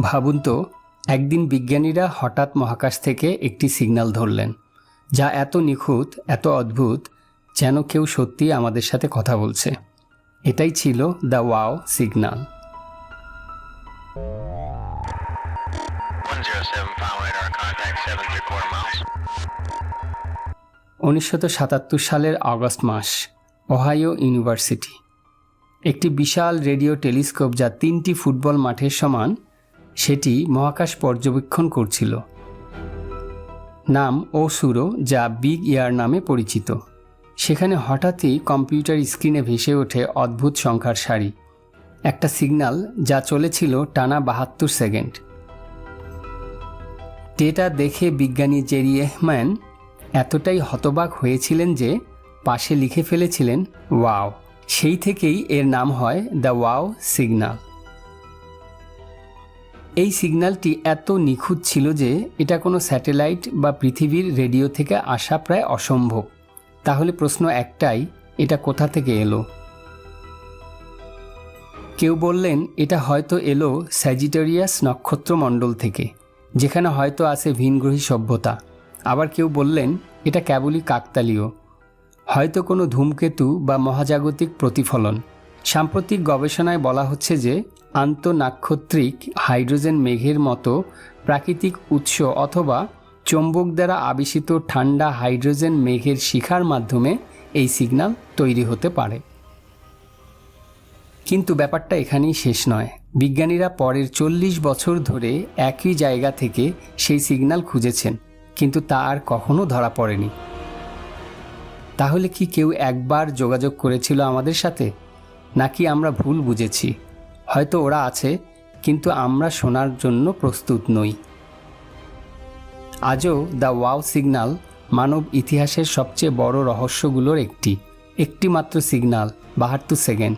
ভাবুন তো একদিন বিজ্ঞানীরা হঠাৎ মহাকাশ থেকে একটি সিগন্যাল ধরলেন যা এত নিখুঁত এত অদ্ভুত যেন কেউ সত্যি আমাদের সাথে কথা বলছে। এটাই ছিল the wow signal 107 final radar contact 7 three quarter miles. উনিশশো সাতাত্তর সালের আগস্ট মাস ওহাইও ইউনিভার্সিটি। একটি বিশাল রেডিও টেলিস্কোপ যা তিনটি ফুটবল মাঠের সমান সেটি মহাকাশ পর্যবেক্ষণ করছিল। নাম ও সুরো যা বিগ ইয়ার নামে পরিচিত। সেখানে হঠাৎই কম্পিউটার স্ক্রিনে ভেসে ওঠে অদ্ভুত সংখ্যার সারি। একটা সিগন্যাল যা চলেছিল টানা বাহাত্তর সেকেন্ড। ডেটা দেখে বিজ্ঞানী জেরি এহম্যান এতটাই হতবাক হয়েছিলেন যে পাশে লিখে ফেলেছিলেন, ওয়াও। সেই থেকেই এর নাম হয় দ্য ওয়াও সিগন্যাল এই সিগন্যালটি এত নিখুঁত ছিল যে এটা কোনো স্যাটেলাইট বা পৃথিবীর রেডিও থেকে আসা প্রায় অসম্ভব। তাহলে প্রশ্ন একটাই, এটা কোথা থেকে এলো? কেউ বললেন, এটা হয়তো এলো স্যাজিটেরিয়াস নক্ষত্রমণ্ডল থেকে, যেখানে হয়তো আছে ভিনগ্রহী সভ্যতা। আবার কেউ বললেন, এটা কেবলই কাকতালীয়। হয়তো কোনো ধূমকেতু বা মহাজাগতিক প্রতিফলন। সাম্প্রতিক গবেষণায় বলা হচ্ছে যে আন্তঃনাক্ষত্রিক হাইড্রোজেন মেঘের মতো প্রাকৃতিক উৎস অথবা চৌম্বক দ্বারা আবিষ্কৃত ঠান্ডা হাইড্রোজেন মেঘের শিখার মাধ্যমে এই সিগন্যাল তৈরি হতে পারে। কিন্তু ব্যাপারটা এখানেই শেষ নয়। বিজ্ঞানীরা পরের চল্লিশ বছর ধরে একই জায়গা থেকে সেই সিগন্যাল খুঁজেছেন, কিন্তু তা আর কখনো ধরা পড়েনি। তাহলে কি কেউ একবার যোগাযোগ করেছিল আমাদের সাথে? নাকি আমরা ভুল বুঝেছি? হয়তো ওরা আছে, কিন্তু আমরা শোনার জন্য প্রস্তুত নই। আজও দ্য ওয়াও সিগনাল মানব ইতিহাসের সবচেয়ে বড় রহস্যগুলোর একটি একটি মাত্র সিগন্যাল বাহাত্তর সেকেন্ড,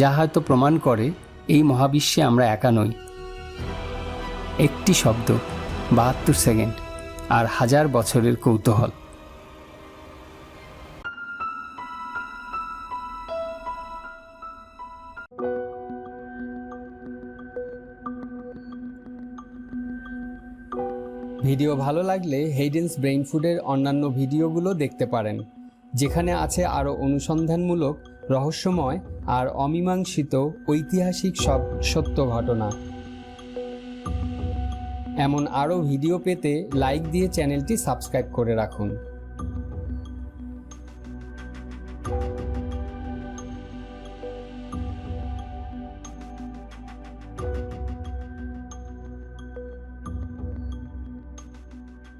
যা হয়তো প্রমাণ করে এই মহাবিশ্বে আমরা একা নই। একটি শব্দ, বাহাত্তর সেকেন্ড, আর হাজার বছরের কৌতূহল। ভিডিও ভালো লাগলে হেইডেন্স ব্রেইন ফুডের অন্যান্য ভিডিওগুলো দেখতে পারেন, যেখানে আছে আরও অনুসন্ধানমূলক, রহস্যময় আর অমীমাংসিত ঐতিহাসিক সব সত্য ঘটনা। এমন আরও ভিডিও পেতে লাইক দিয়ে চ্যানেলটি সাবস্ক্রাইব করে রাখুন।